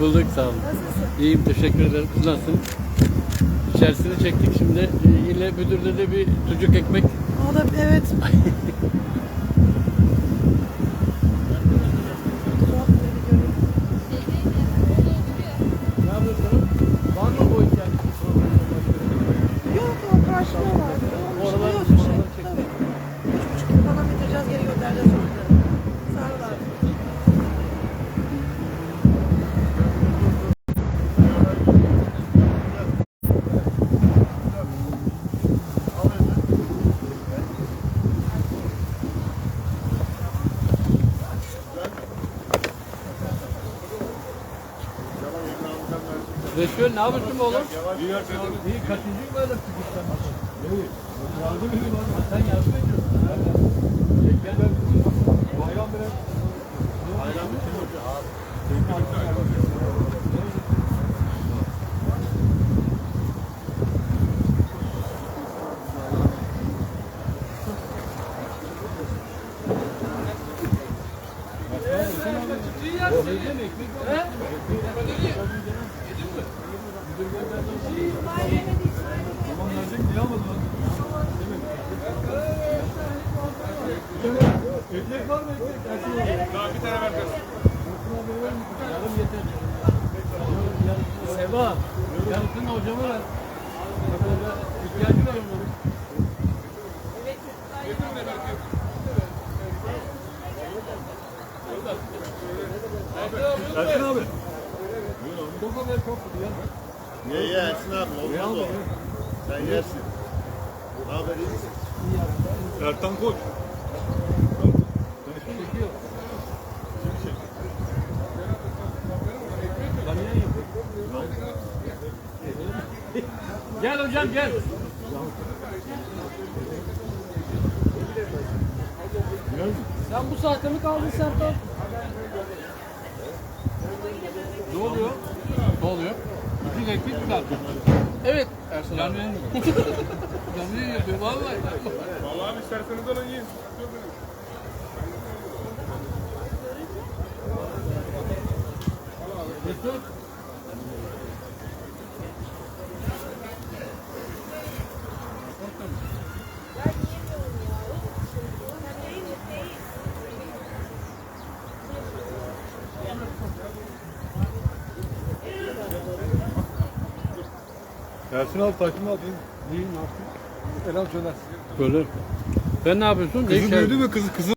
bulduk sağ olun. Nasılsın? İyiyim teşekkür ederim. Siz nasılsınız? İçerisini çektik şimdi. Ee, yine müdürde de bir sucuk ekmek. O da evet. Var mı bu ihtiyaç? Reşvel ne yapıyorsun oğlum? İyi kaçıncı böyle sucuktan? İyi. Yardım edin oğlum. Sen yardım ediyorsun. Gel. Bayram biraz. Bayram Ekmek var mı ekmek? Ersin abi. Daha bir tane ver kız. Yarım yeter. Seva, yarısını hocama ver. İhtiyacı var onun. Ersin abi. Çok haber çok ya. Ye ye Ersin abi. Olmaz o. Sen yersin. Ne haber iyi misin? Ertan Koç. Gel hocam gel. Sen bu saatte mi kaldın Sertan? Ne oluyor? Ne oluyor? Bir ekmek mi kaldı? Evet. Ersan abi. Canlı yayın yapıyor vallahi. Vallahi abi isterseniz alın yiyin. Mesut. Ersin abi takımı al. İyi ne yaptın? Selam söyler. Böyle. Sen ne yapıyorsun? Ne Kızı iş büyüdü mü kızı? Kızı